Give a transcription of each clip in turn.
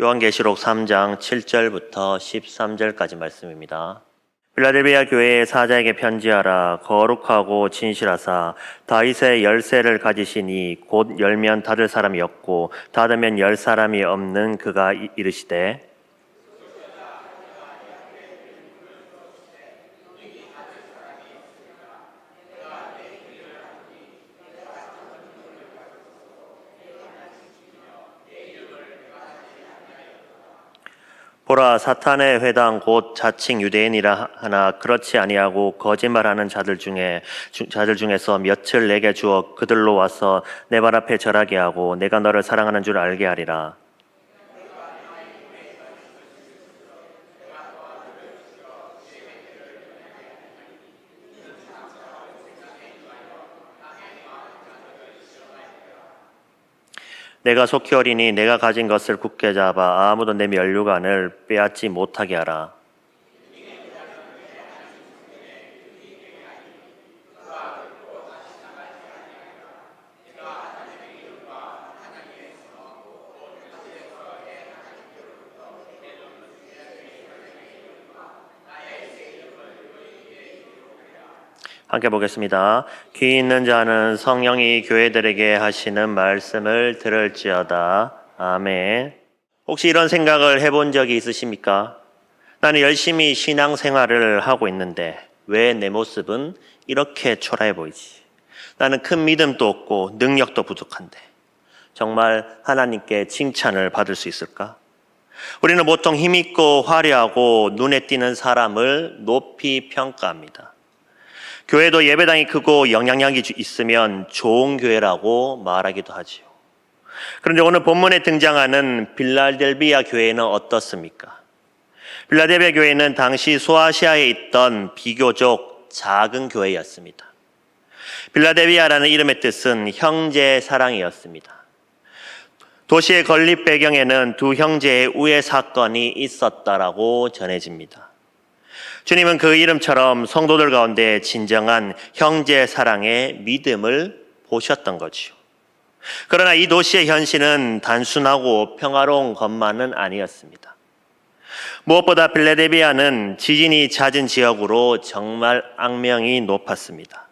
요한계시록 3장 7절부터 13절까지 말씀입니다. 필라델비아 교회의 사자에게 편지하라 거룩하고 진실하사 다윗의 열쇠를 가지시니 곧 열면 닫을 사람이 없고 닫으면 열 사람이 없는 그가 이- 이르시되 보라 사탄의 회당 곧 자칭 유대인이라 하나 그렇지 아니하고 거짓말하는 자들 중에 주- 자들 중에서 몇을 내게 주어 그들로 와서 내 발 앞에 절하게 하고 내가 너를 사랑하는 줄 알게 하리라 내가 속히 어리니 내가 가진 것을 굳게 잡아 아무도 내 면류관을 빼앗지 못하게 하라. 함께 보겠습니다. 귀 있는 자는 성령이 교회들에게 하시는 말씀을 들을지어다. 아멘. 혹시 이런 생각을 해본 적이 있으십니까? 나는 열심히 신앙 생활을 하고 있는데 왜 내 모습은 이렇게 초라해 보이지? 나는 큰 믿음도 없고 능력도 부족한데 정말 하나님께 칭찬을 받을 수 있을까? 우리는 보통 힘있고 화려하고 눈에 띄는 사람을 높이 평가합니다. 교회도 예배당이 크고 영향력이 주- 있으면 좋은 교회라고 말하기도 하지요. 그런데 오늘 본문에 등장하는 빌라델비아 교회는 어떻습니까? 빌라델비아 교회는 당시 소아시아에 있던 비교적 작은 교회였습니다. 빌라델비아라는 이름의 뜻은 형제 사랑이었습니다. 도시의 건립 배경에는 두 형제의 우애 사건이 있었다라고 전해집니다. 주님은 그 이름처럼 성도들 가운데 진정한 형제 사랑의 믿음을 보셨던 거지요. 그러나 이 도시의 현실은 단순하고 평화로운 것만은 아니었습니다. 무엇보다 빌레데비아는 지진이 잦은 지역으로 정말 악명이 높았습니다.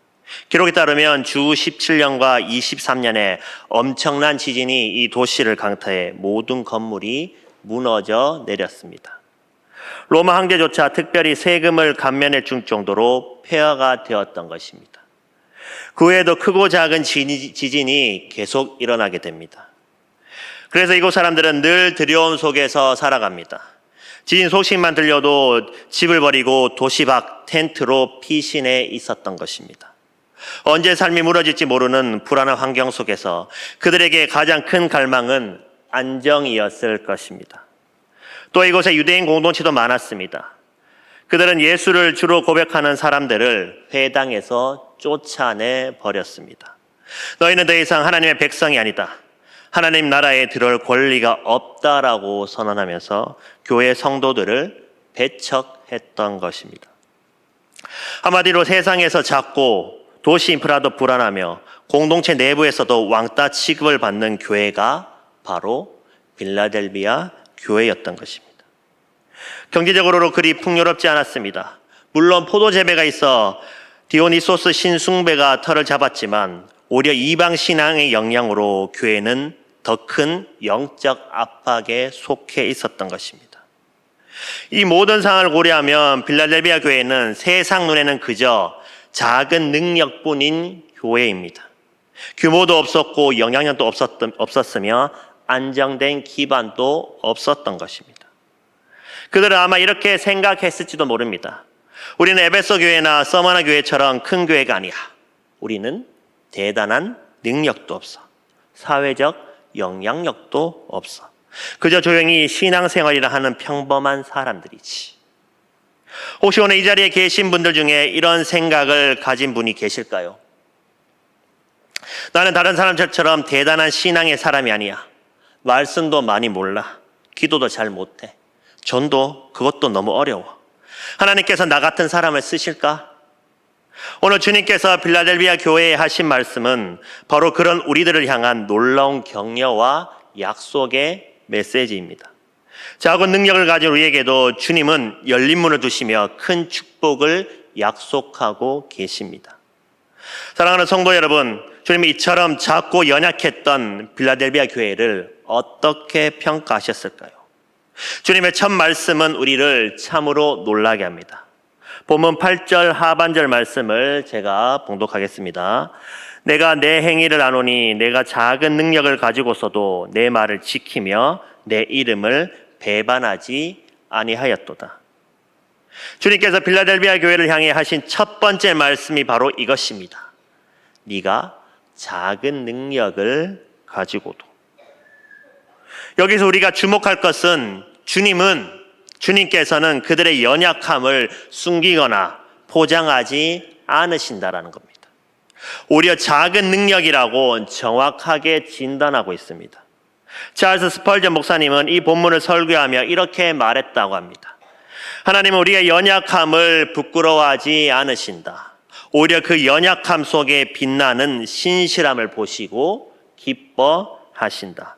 기록에 따르면 주 17년과 23년에 엄청난 지진이 이 도시를 강타해 모든 건물이 무너져 내렸습니다. 로마 황제조차 특별히 세금을 감면해 줄 정도로 폐허가 되었던 것입니다. 그 외에도 크고 작은 지진이- 계속 일어나게 됩니다. 그래서 이곳 사람들은 늘 두려움 속에서 살아갑니다. 지진 소식만 들려도 집을 버리고 도시 밖 텐트로 피신해 있었던 것입니다. 언제 삶이 무너질지 모르는 불안한 환경 속에서 그들에게 가장 큰 갈망은 안정이었을 것입니다. 또 이곳에 유대인 공동체도 많았습니다. 그들은 예수를 주로 고백하는 사람들을 회당에서 쫓아내 버렸습니다. 너희는 더 이상 하나님의 백성이 아니다. 하나님 나라에 들어올 권리가 없다라고 선언하면서 교회 성도들을 배척했던 것입니다. 한마디로 세상에서 작고 도시 인프라도 불안하며 공동체 내부에서도 왕따 취급을 받는 교회가 바로 빌라델비아 교회였던 것입니다. 경제적으로 그리 풍요롭지 않았습니다. 물론 포도 재배가 있어 디오니소스 신숭배가 털을 잡았지만 오히려 이방 신앙의 영향으로 교회는 더 큰 영적 압박에 속해 있었던 것입니다. 이 모든 상황을 고려하면 빌라델비아 교회는 세상 눈에는 그저 작은 능력뿐인 교회입니다. 규모도 없었고 영향력도 없었던, 없었으며 안정된 기반도 없었던 것입니다. 그들은 아마 이렇게 생각했을지도 모릅니다. 우리는 에베소 교회나 서머나 교회처럼 큰 교회가 아니야. 우리는 대단한 능력도 없어. 사회적 영향력도 없어. 그저 조용히 신앙생활이라 하는 평범한 사람들이지. 혹시 오늘 이 자리에 계신 분들 중에 이런 생각을 가진 분이 계실까요? 나는 다른 사람들처럼 대단한 신앙의 사람이 아니야. 말씀도 많이 몰라. 기도도 잘 못해. 전도 그것도 너무 어려워. 하나님께서 나 같은 사람을 쓰실까? 오늘 주님께서 빌라델비아 교회에 하신 말씀은 바로 그런 우리들을 향한 놀라운 격려와 약속의 메시지입니다. 작은 능력을 가진 우리에게도 주님은 열린 문을 두시며 큰 축복을 약속하고 계십니다. 사랑하는 성도 여러분, 주님이 이처럼 작고 연약했던 빌라델비아 교회를 어떻게 평가하셨을까요? 주님의 첫 말씀은 우리를 참으로 놀라게 합니다. 본문 8절 하반절 말씀을 제가 봉독하겠습니다. 내가 내 행위를 아노니 내가 작은 능력을 가지고서도 내 말을 지키며 내 이름을 배반하지 아니하였도다. 주님께서 빌라델비아 교회를 향해 하신 첫 번째 말씀이 바로 이것입니다. 네가 작은 능력을 가지고도 여기서 우리가 주목할 것은 주님은 주님께서는 그들의 연약함을 숨기거나 포장하지 않으신다라는 겁니다. 오히려 작은 능력이라고 정확하게 진단하고 있습니다. 찰스 스펄전 목사님은 이 본문을 설교하며 이렇게 말했다고 합니다. 하나님은 우리의 연약함을 부끄러워하지 않으신다. 오히려 그 연약함 속에 빛나는 신실함을 보시고 기뻐하신다.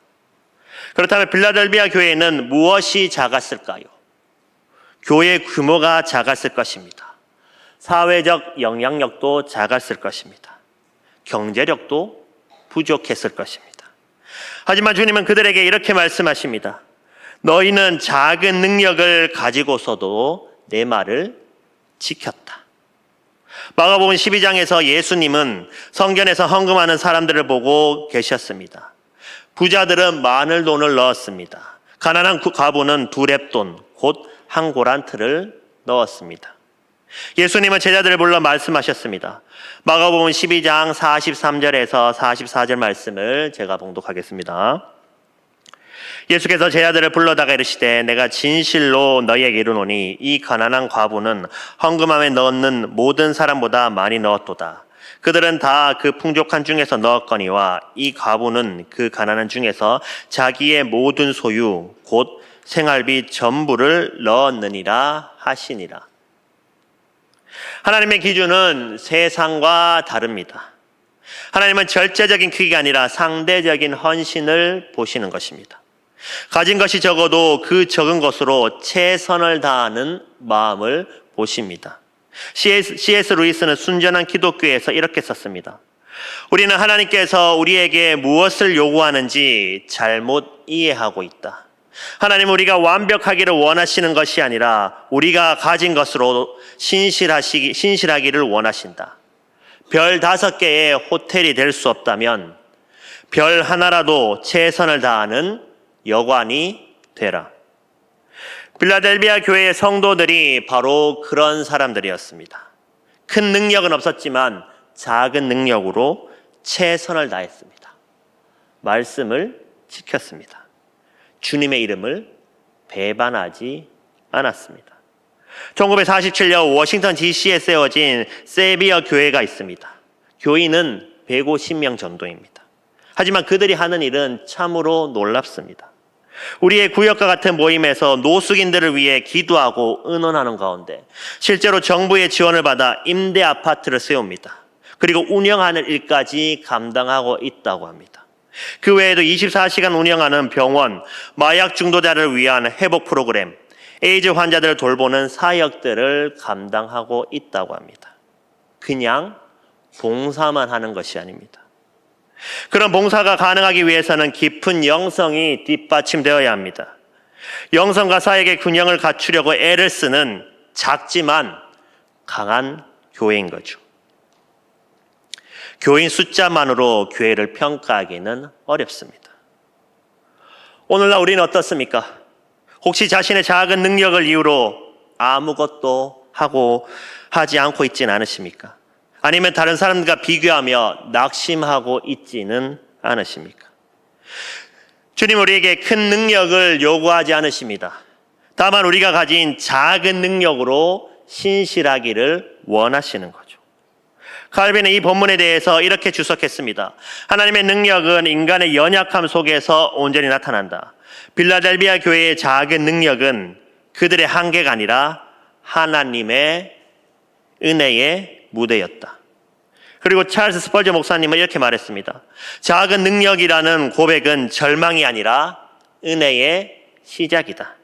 그렇다면 빌라델비아 교회는 무엇이 작았을까요? 교회 규모가 작았을 것입니다. 사회적 영향력도 작았을 것입니다. 경제력도 부족했을 것입니다. 하지만 주님은 그들에게 이렇게 말씀하십니다. 너희는 작은 능력을 가지고서도 내 말을 지켰다. 마가복음 12장에서 예수님은 성전에서 헌금하는 사람들을 보고 계셨습니다. 부자들은 많은 돈을 넣었습니다. 가난한 과부는 두 랩돈, 곧 한 고란트를 넣었습니다. 예수님은 제자들을 불러 말씀하셨습니다. 마가복음 12장 43절에서 44절 말씀을 제가 봉독하겠습니다. 예수께서 제자들을 불러다가 이르시되 내가 진실로 너희에게 이르노니 이 가난한 과부는 헌금함에 넣는 모든 사람보다 많이 넣었도다. 그들은 다 그 풍족한 중에서 넣었거니와 이 과부는 그 가난한 중에서 자기의 모든 소유 곧 생활비 전부를 넣었느니라 하시니라. 하나님의 기준은 세상과 다릅니다. 하나님은 절대적인 크기가 아니라 상대적인 헌신을 보시는 것입니다. 가진 것이 적어도 그 적은 것으로 최선을 다하는 마음을 보십니다. C.S. C.S. 루이스는 순전한 기독교에서 이렇게 썼습니다. 우리는 하나님께서 우리에게 무엇을 요구하는지 잘못 이해하고 있다. 하나님 우리가 완벽하기를 원하시는 것이 아니라 우리가 가진 것으로 신실하시기, 신실하기를 원하신다. 별 다섯 개의 호텔이 될 수 없다면 별 하나라도 최선을 다하는 여관이 되라. 빌라델비아 교회의 성도들이 바로 그런 사람들이었습니다. 큰 능력은 없었지만 작은 능력으로 최선을 다했습니다. 말씀을 지켰습니다. 주님의 이름을 배반하지 않았습니다. 1947년 워싱턴 DC에 세워진 세비어 교회가 있습니다. 교인은 150명 정도입니다. 하지만 그들이 하는 일은 참으로 놀랍습니다. 우리의 구역과 같은 모임에서 노숙인들을 위해 기도하고 의논하는 가운데 실제로 정부의 지원을 받아 임대 아파트를 세웁니다. 그리고 운영하는 일까지 감당하고 있다고 합니다. 그 외에도 24시간 운영하는 병원, 마약 중독자를 위한 회복 프로그램, 에이즈 환자들을 돌보는 사역들을 감당하고 있다고 합니다. 그냥 봉사만 하는 것이 아닙니다. 그런 봉사가 가능하기 위해서는 깊은 영성이 뒷받침되어야 합니다. 영성과 사역의 균형을 갖추려고 애를 쓰는 작지만 강한 교회인 거죠. 교인 숫자만으로 교회를 평가하기는 어렵습니다. 오늘날 우리는 어떻습니까? 혹시 자신의 작은 능력을 이유로 아무것도 하고 하지 않고 있지는 않으십니까? 아니면 다른 사람들과 비교하며 낙심하고 있지는 않으십니까? 주님 우리에게 큰 능력을 요구하지 않으십니다. 다만 우리가 가진 작은 능력으로 신실하기를 원하시는 거죠. 칼빈은 이 본문에 대해서 이렇게 주석했습니다. 하나님의 능력은 인간의 연약함 속에서 온전히 나타난다. 빌라델비아 교회의 작은 능력은 그들의 한계가 아니라 하나님의 은혜의 무대였다. 그리고 찰스 스펄저 목사님은 이렇게 말했습니다. 작은 능력이라는 고백은 절망이 아니라 은혜의 시작이다.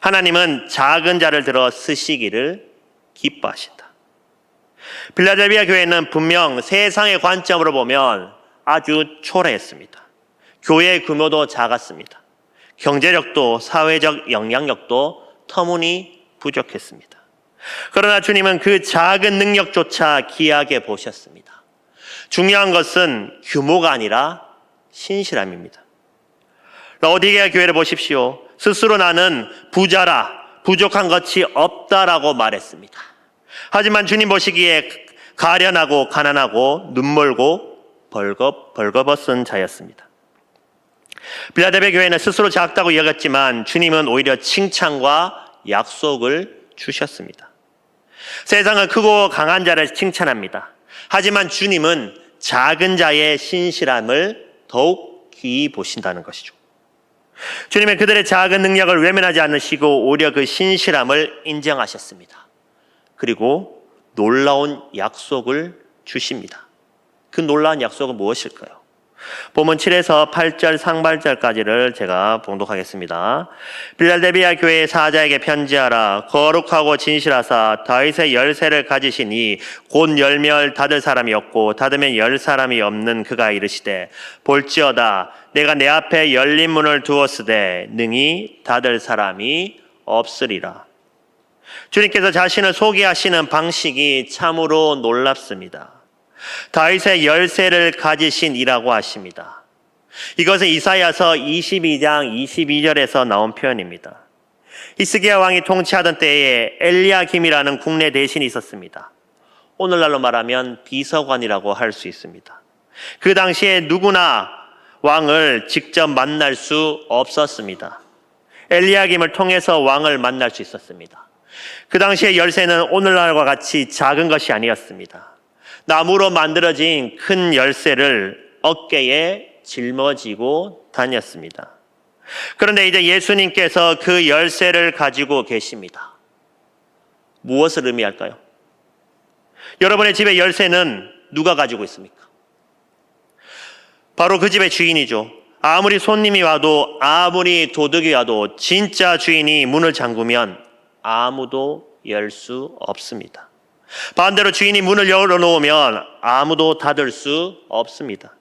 하나님은 작은 자를 들어 쓰시기를 기뻐하신다. 빌라델비아 교회는 분명 세상의 관점으로 보면 아주 초라했습니다. 교회의 규모도 작았습니다. 경제력도 사회적 영향력도 터무니 부족했습니다. 그러나 주님은 그 작은 능력조차 귀하게 보셨습니다. 중요한 것은 규모가 아니라 신실함입니다. 라오디게아 교회를 보십시오. 스스로 나는 부자라 부족한 것이 없다라고 말했습니다. 하지만 주님 보시기에 가련하고 가난하고 눈멀고 벌겁 벌거벗은 자였습니다. 빌라델베 교회는 스스로 작다고 여겼지만 주님은 오히려 칭찬과 약속을 주셨습니다. 세상은 크고 강한 자를 칭찬합니다. 하지만 주님은 작은 자의 신실함을 더욱 귀히 보신다는 것이죠. 주님은 그들의 작은 능력을 외면하지 않으시고 오히려 그 신실함을 인정하셨습니다. 그리고 놀라운 약속을 주십니다. 그 놀라운 약속은 무엇일까요? 본문 7에서 8절 상발절까지를 제가 봉독하겠습니다. 빌랄데비아 교회 사자에게 편지하라. 거룩하고 진실하사 다윗의 열쇠를 가지시니 곧 열멸 닫을 사람이 없고 닫으면 열 사람이 없는 그가 이르시되 볼지어다 내가 내 앞에 열린 문을 두었으되 능히 닫을 사람이 없으리라. 주님께서 자신을 소개하시는 방식이 참으로 놀랍습니다. 다윗의 열쇠를 가지신 이라고 하십니다. 이것은 이사야서 22장 22절에서 나온 표현입니다. 히스기야 왕이 통치하던 때에 엘리야김이라는 국내 대신이 있었습니다. 오늘날로 말하면 비서관이라고 할 수 있습니다. 그 당시에 누구나 왕을 직접 만날 수 없었습니다. 엘리야김을 통해서 왕을 만날 수 있었습니다. 그 당시에 열쇠는 오늘날과 같이 작은 것이 아니었습니다. 나무로 만들어진 큰 열쇠를 어깨에 짊어지고 다녔습니다. 그런데 이제 예수님께서 그 열쇠를 가지고 계십니다. 무엇을 의미할까요? 여러분의 집의 열쇠는 누가 가지고 있습니까? 바로 그 집의 주인이죠. 아무리 손님이 와도 아무리 도둑이 와도 진짜 주인이 문을 잠그면 아무도 열 수 없습니다. 반대로 주인이 문을 열어놓으면 아무도 닫을 수 없습니다.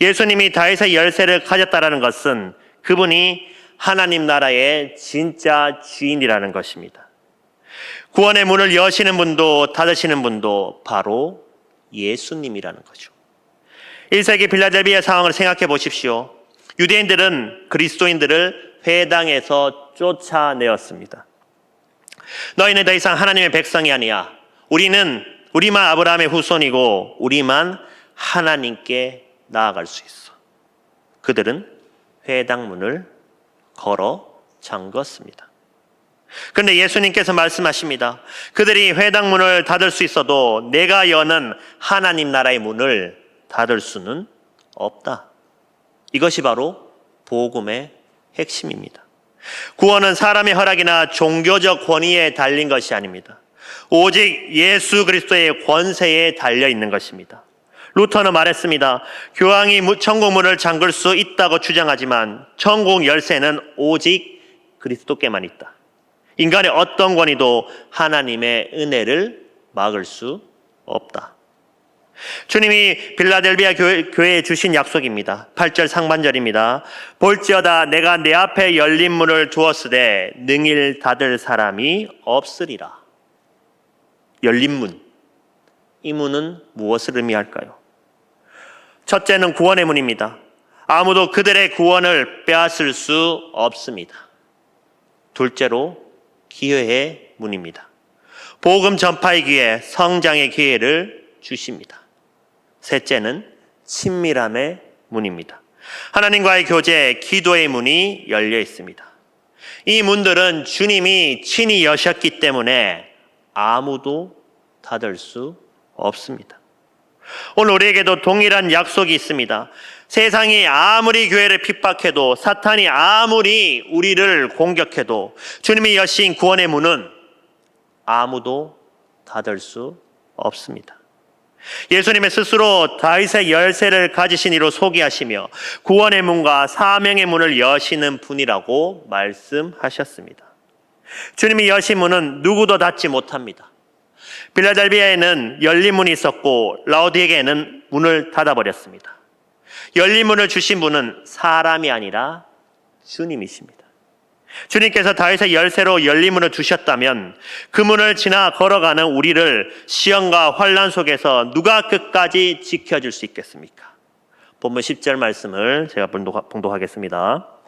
예수님이 다윗의 열쇠를 가졌다라는 것은 그분이 하나님 나라의 진짜 주인이라는 것입니다. 구원의 문을 여시는 분도 닫으시는 분도 바로 예수님이라는 거죠. 1세기 빌라델비아 상황을 생각해 보십시오. 유대인들은 그리스도인들을 회당에서 쫓아내었습니다. 너희는 더 이상 하나님의 백성이 아니야. 우리는 우리만 아브라함의 후손이고 우리만 하나님께 나아갈 수 있어. 그들은 회당문을 걸어 잠궜습니다. 그런데 예수님께서 말씀하십니다. 그들이 회당문을 닫을 수 있어도 내가 여는 하나님 나라의 문을 닫을 수는 없다. 이것이 바로 복음의 핵심입니다. 구원은 사람의 허락이나 종교적 권위에 달린 것이 아닙니다. 오직 예수 그리스도의 권세에 달려 있는 것입니다. 루터는 말했습니다. 교황이 천국 문을 잠글 수 있다고 주장하지만 천국 열쇠는 오직 그리스도께만 있다. 인간의 어떤 권위도 하나님의 은혜를 막을 수 없다. 주님이 빌라델비아 교회에 주신 약속입니다. 8절 상반절입니다. 볼지어다 내가 내 앞에 열린 문을 두었으되 능일 닫을 사람이 없으리라. 열린 문. 이 문은 무엇을 의미할까요? 첫째는 구원의 문입니다. 아무도 그들의 구원을 빼앗을 수 없습니다. 둘째로 기회의 문입니다. 복음 전파의 기회, 성장의 기회를 주십니다. 셋째는 친밀함의 문입니다. 하나님과의 교제, 기도의 문이 열려 있습니다. 이 문들은 주님이 친히 여셨기 때문에 아무도 닫을 수 없습니다. 오늘 우리에게도 동일한 약속이 있습니다. 세상이 아무리 교회를 핍박해도 사탄이 아무리 우리를 공격해도 주님이 여신 구원의 문은 아무도 닫을 수 없습니다. 예수님의 스스로 다윗의 열쇠를 가지신 이로 소개하시며 구원의 문과 사명의 문을 여시는 분이라고 말씀하셨습니다. 주님이 여신 문은 누구도 닫지 못합니다. 빌라델비아에는 열린 문이 있었고 라우디에게는 문을 닫아버렸습니다. 열린 문을 주신 분은 사람이 아니라 주님이십니다. 주님께서 다윗의 열쇠로 열린 문을 주셨다면 그 문을 지나 걸어가는 우리를 시험과 환란 속에서 누가 끝까지 지켜줄 수 있겠습니까? 본문 10절 말씀을 제가 봉독하겠습니다.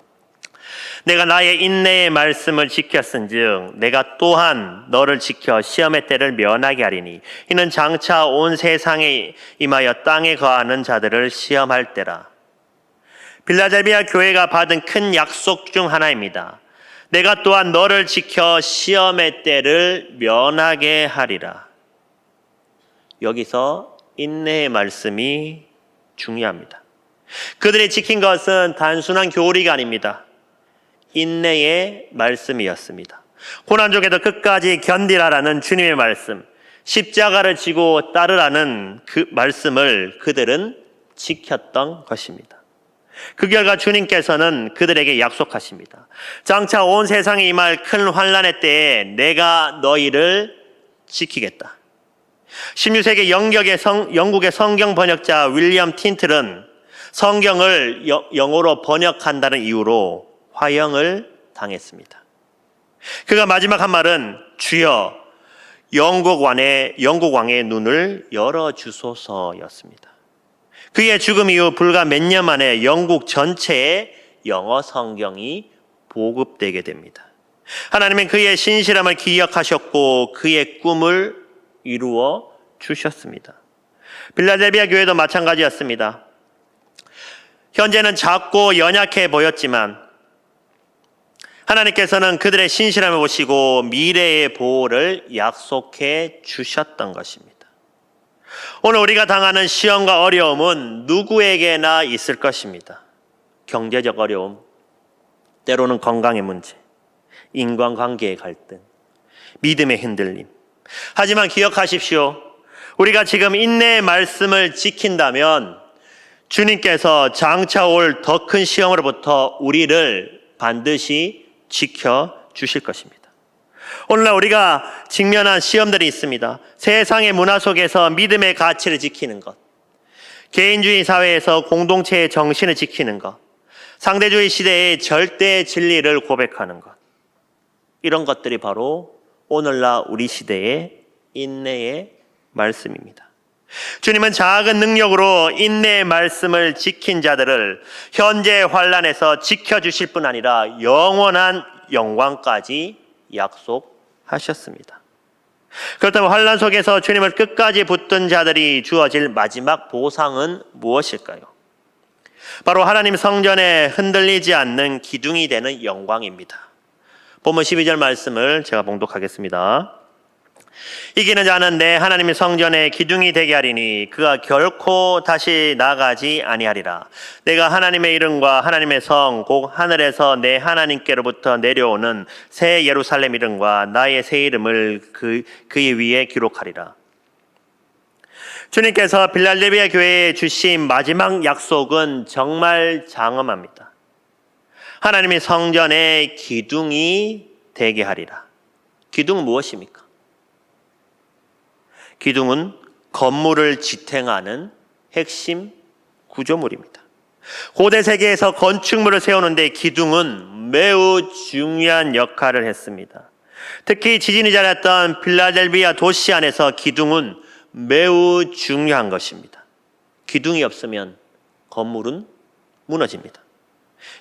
내가 나의 인내의 말씀을 지켰은즉 내가 또한 너를 지켜 시험의 때를 면하게 하리니 이는 장차 온 세상에 임하여 땅에 거하는 자들을 시험할 때라. 빌라델비아 교회가 받은 큰 약속 중 하나입니다. 내가 또한 너를 지켜 시험의 때를 면하게 하리라. 여기서 인내의 말씀이 중요합니다. 그들이 지킨 것은 단순한 교리가 아닙니다. 인내의 말씀이었습니다. 고난 중에도 끝까지 견디라라는 주님의 말씀, 십자가를 지고 따르라는 그 말씀을 그들은 지켰던 것입니다. 그 결과 주님께서는 그들에게 약속하십니다. 장차 온 세상에 임할 큰 환란의 때에 내가 너희를 지키겠다. 16세기 영격의 성, 영국의 성경 번역자 윌리엄 틴틀은 성경을 여, 영어로 번역한다는 이유로 화형을 당했습니다. 그가 마지막 한 말은 주여 영국 왕의 영국 왕의 눈을 열어 주소서였습니다. 그의 죽음 이후 불과 몇 년 만에 영국 전체에 영어 성경이 보급되게 됩니다. 하나님은 그의 신실함을 기억하셨고 그의 꿈을 이루어 주셨습니다. 빌라델비아 교회도 마찬가지였습니다. 현재는 작고 연약해 보였지만 하나님께서는 그들의 신실함을 보시고 미래의 보호를 약속해 주셨던 것입니다. 오늘 우리가 당하는 시험과 어려움은 누구에게나 있을 것입니다. 경제적 어려움, 때로는 건강의 문제, 인간관계의 갈등, 믿음의 흔들림. 하지만 기억하십시오. 우리가 지금 인내의 말씀을 지킨다면 주님께서 장차 올 더 큰 시험으로부터 우리를 반드시 지켜 주실 것입니다. 오늘날 우리가 직면한 시험들이 있습니다. 세상의 문화 속에서 믿음의 가치를 지키는 것, 개인주의 사회에서 공동체의 정신을 지키는 것, 상대주의 시대의 절대 진리를 고백하는 것. 이런 것들이 바로 오늘날 우리 시대의 인내의 말씀입니다. 주님은 작은 능력으로 인내의 말씀을 지킨 자들을 현재 환란에서 지켜주실 뿐 아니라 영원한 영광까지 약속하셨습니다. 그렇다면 환란 속에서 주님을 끝까지 붙든 자들이 주어질 마지막 보상은 무엇일까요? 바로 하나님 성전에 흔들리지 않는 기둥이 되는 영광입니다. 본문 12절 말씀을 제가 봉독하겠습니다. 이기는 자는 내 하나님의 성전에 기둥이 되게 하리니 그가 결코 다시 나가지 아니하리라. 내가 하나님의 이름과 하나님의 성, 곧 하늘에서 내 하나님께로부터 내려오는 새 예루살렘 이름과 나의 새 이름을 그, 그의 위에 기록하리라. 주님께서 빌랄레비아 교회에 주신 마지막 약속은 정말 장엄합니다. 하나님의 성전에 기둥이 되게 하리라. 기둥은 무엇입니까? 기둥은 건물을 지탱하는 핵심 구조물입니다. 고대 세계에서 건축물을 세우는데 기둥은 매우 중요한 역할을 했습니다. 특히 지진이 잦았던 필라델비아 도시 안에서 기둥은 매우 중요한 것입니다. 기둥이 없으면 건물은 무너집니다.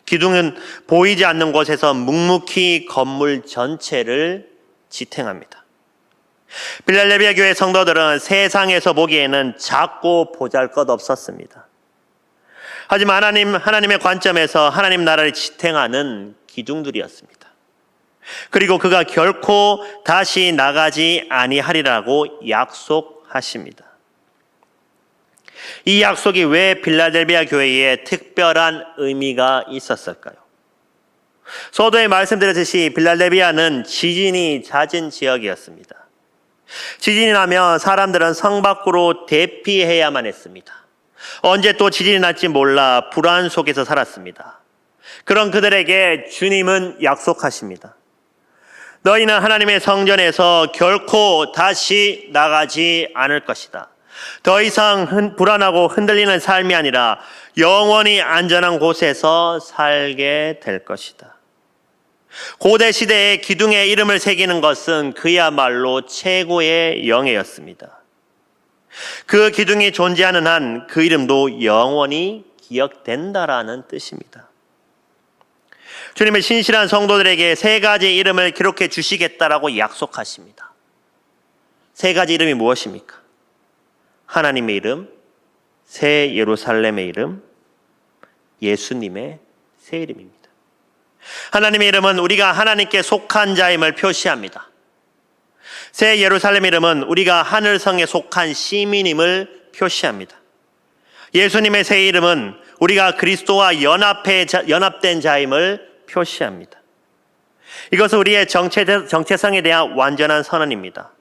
기둥은 보이지 않는 곳에서 묵묵히 건물 전체를 지탱합니다. 빌랄레비아 교회 성도들은 세상에서 보기에는 작고 보잘 것 없었습니다. 하지만 하나님, 하나님의 관점에서 하나님 나라를 지탱하는 기둥들이었습니다. 그리고 그가 결코 다시 나가지 아니하리라고 약속하십니다. 이 약속이 왜 빌라델비아 교회에 특별한 의미가 있었을까요? 소도에 말씀드렸듯이 빌라델비아는 지진이 잦은 지역이었습니다. 지진이 나면 사람들은 성 밖으로 대피해야만 했습니다. 언제 또 지진이 날지 몰라 불안 속에서 살았습니다. 그런 그들에게 주님은 약속하십니다. 너희는 하나님의 성전에서 결코 다시 나가지 않을 것이다. 더 이상 흔- 불안하고 흔들리는 삶이 아니라 영원히 안전한 곳에서 살게 될 것이다. 고대 시대에 기둥에 이름을 새기는 것은 그야말로 최고의 영예였습니다. 그 기둥이 존재하는 한 그 이름도 영원히 기억된다라는 뜻입니다. 주님의 신실한 성도들에게 세 가지 이름을 기록해 주시겠다라고 약속하십니다. 세 가지 이름이 무엇입니까? 하나님의 이름, 새 예루살렘의 이름, 예수님의 새 이름입니다. 하나님의 이름은 우리가 하나님께 속한 자임을 표시합니다. 새 예루살렘 이름은 우리가 하늘성에 속한 시민임을 표시합니다. 예수님의 새 이름은 우리가 그리스도와 연합해, 연합된 자임을 표시합니다. 이것은 우리의 정체, 정체성에 대한 완전한 선언입니다.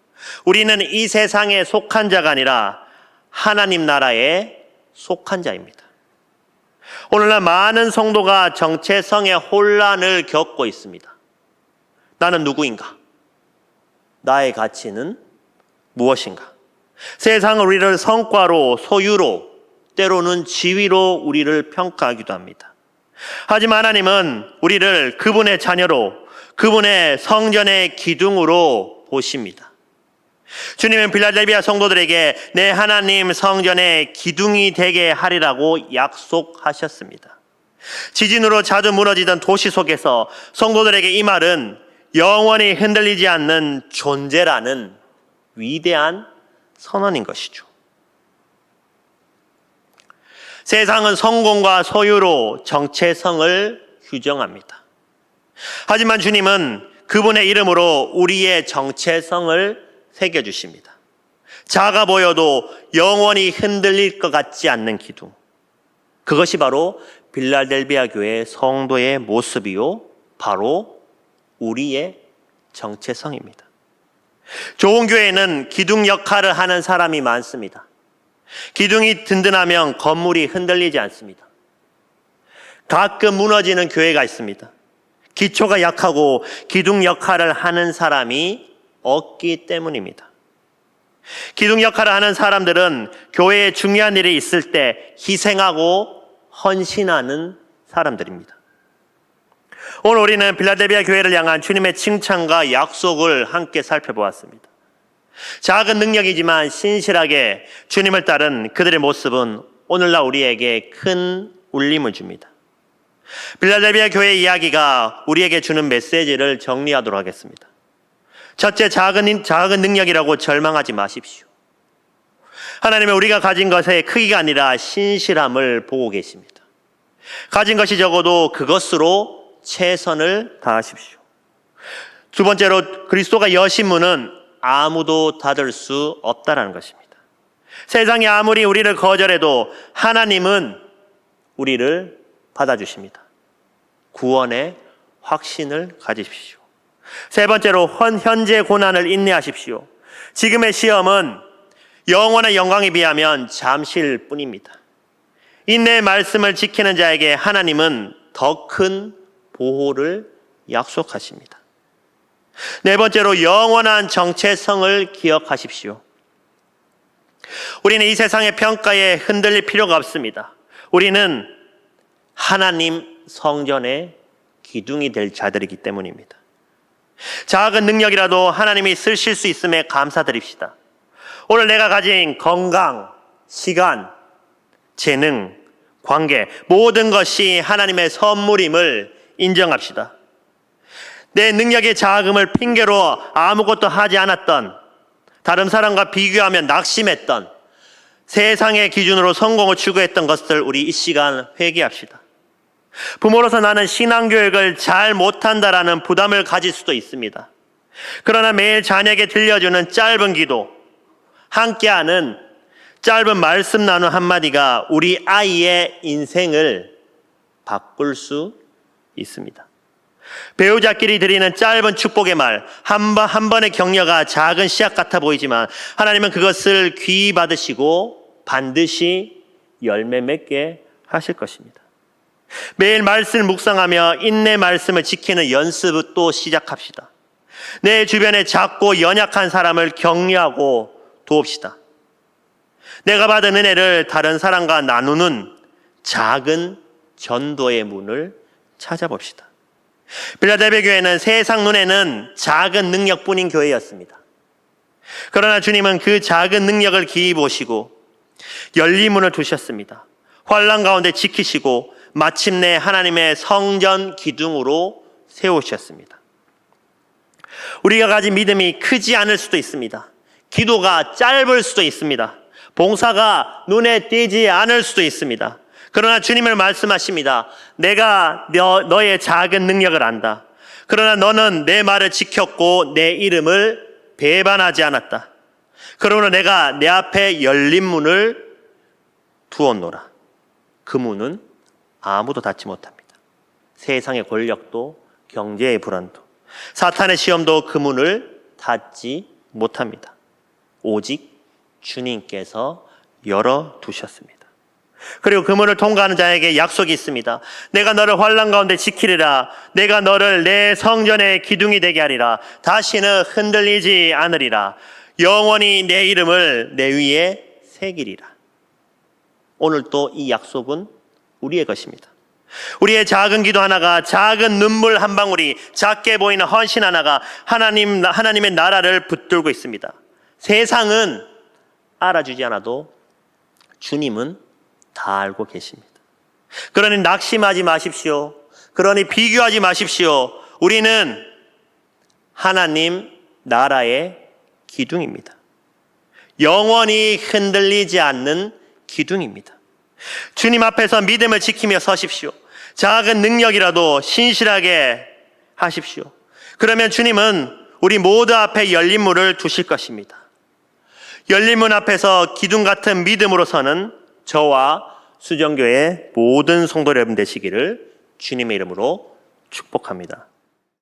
우리는 이 세상에 속한 자가 아니라 하나님 나라에 속한 자입니다. 오늘날 많은 성도가 정체성의 혼란을 겪고 있습니다. 나는 누구인가? 나의 가치는 무엇인가? 세상은 우리를 성과로, 소유로, 때로는 지위로 우리를 평가하기도 합니다. 하지만 하나님은 우리를 그분의 자녀로, 그분의 성전의 기둥으로 보십니다. 주님은 빌라델비아 성도들에게 내 하나님 성전의 기둥이 되게 하리라고 약속하셨습니다. 지진으로 자주 무너지던 도시 속에서 성도들에게 이 말은 영원히 흔들리지 않는 존재라는 위대한 선언인 것이죠. 세상은 성공과 소유로 정체성을 규정합니다. 하지만 주님은 그분의 이름으로 우리의 정체성을 새겨주십니다. 작아 보여도 영원히 흔들릴 것 같지 않는 기둥. 그것이 바로 빌라델비아 교회 성도의 모습이요. 바로 우리의 정체성입니다. 좋은 교회는 기둥 역할을 하는 사람이 많습니다. 기둥이 든든하면 건물이 흔들리지 않습니다. 가끔 무너지는 교회가 있습니다. 기초가 약하고 기둥 역할을 하는 사람이 없기 때문입니다. 기둥 역할을 하는 사람들은 교회에 중요한 일이 있을 때 희생하고 헌신하는 사람들입니다. 오늘 우리는 빌라델비아 교회를 향한 주님의 칭찬과 약속을 함께 살펴보았습니다. 작은 능력이지만 신실하게 주님을 따른 그들의 모습은 오늘날 우리에게 큰 울림을 줍니다. 빌라델비아 교회 이야기가 우리에게 주는 메시지를 정리하도록 하겠습니다. 첫째, 작은, 작은 능력이라고 절망하지 마십시오. 하나님은 우리가 가진 것의 크기가 아니라 신실함을 보고 계십니다. 가진 것이 적어도 그것으로 최선을 다하십시오. 두 번째로 그리스도가 여신 문은 아무도 닫을 수 없다라는 것입니다. 세상이 아무리 우리를 거절해도 하나님은 우리를 받아주십니다. 구원의 확신을 가지십시오. 세 번째로 현재 고난을 인내하십시오. 지금의 시험은 영원의 영광에 비하면 잠시일 뿐입니다. 인내의 말씀을 지키는 자에게 하나님은 더 큰 보호를 약속하십니다. 네 번째로 영원한 정체성을 기억하십시오. 우리는 이 세상의 평가에 흔들릴 필요가 없습니다. 우리는 하나님 성전의 기둥이 될 자들이기 때문입니다. 작은 능력이라도 하나님이 쓰실 수 있음에 감사드립시다. 오늘 내가 가진 건강, 시간, 재능, 관계, 모든 것이 하나님의 선물임을 인정합시다. 내 능력의 자금을 핑계로 아무것도 하지 않았던, 다른 사람과 비교하면 낙심했던, 세상의 기준으로 성공을 추구했던 것을 우리 이 시간 회개합시다. 부모로서 나는 신앙교육을 잘 못한다라는 부담을 가질 수도 있습니다. 그러나 매일 자녀에게 들려주는 짧은 기도, 함께하는 짧은 말씀 나누 한마디가 우리 아이의 인생을 바꿀 수 있습니다. 배우자끼리 드리는 짧은 축복의 말, 한, 번, 한 번의 격려가 작은 씨앗 같아 보이지만 하나님은 그것을 귀히 받으시고 반드시 열매 맺게 하실 것입니다. 매일 말씀을 묵상하며 인내 말씀을 지키는 연습을 또 시작합시다. 내 주변에 작고 연약한 사람을 격려하고 도웁시다. 내가 받은 은혜를 다른 사람과 나누는 작은 전도의 문을 찾아봅시다. 빌라델베 교회는 세상 눈에는 작은 능력뿐인 교회였습니다. 그러나 주님은 그 작은 능력을 기이 보시고 열린 문을 두셨습니다. 환란 가운데 지키시고 마침내 하나님의 성전 기둥으로 세우셨습니다. 우리가 가진 믿음이 크지 않을 수도 있습니다. 기도가 짧을 수도 있습니다. 봉사가 눈에 띄지 않을 수도 있습니다. 그러나 주님을 말씀하십니다. 내가 너, 너의 작은 능력을 안다. 그러나 너는 내 말을 지켰고 내 이름을 배반하지 않았다. 그러므로 내가 내 앞에 열린 문을 두었노라. 그 문은 아무도 닫지 못합니다. 세상의 권력도 경제의 불안도 사탄의 시험도 그 문을 닫지 못합니다. 오직 주님께서 열어 두셨습니다. 그리고 그 문을 통과하는 자에게 약속이 있습니다. 내가 너를 환란 가운데 지키리라. 내가 너를 내 성전의 기둥이 되게 하리라. 다시는 흔들리지 않으리라. 영원히 내 이름을 내 위에 새기리라. 오늘 또 이 약속은 우리의 것입니다. 우리의 작은 기도 하나가 작은 눈물 한 방울이 작게 보이는 헌신 하나가 하나님 하나님의 나라를 붙들고 있습니다. 세상은 알아주지 않아도 주님은 다 알고 계십니다. 그러니 낙심하지 마십시오. 그러니 비교하지 마십시오. 우리는 하나님 나라의 기둥입니다. 영원히 흔들리지 않는 기둥입니다. 주님 앞에서 믿음을 지키며 서십시오. 작은 능력이라도 신실하게 하십시오. 그러면 주님은 우리 모두 앞에 열린 문을 두실 것입니다. 열린 문 앞에서 기둥 같은 믿음으로 서는 저와 수정교의 모든 성도 여러분 되시기를 주님의 이름으로 축복합니다.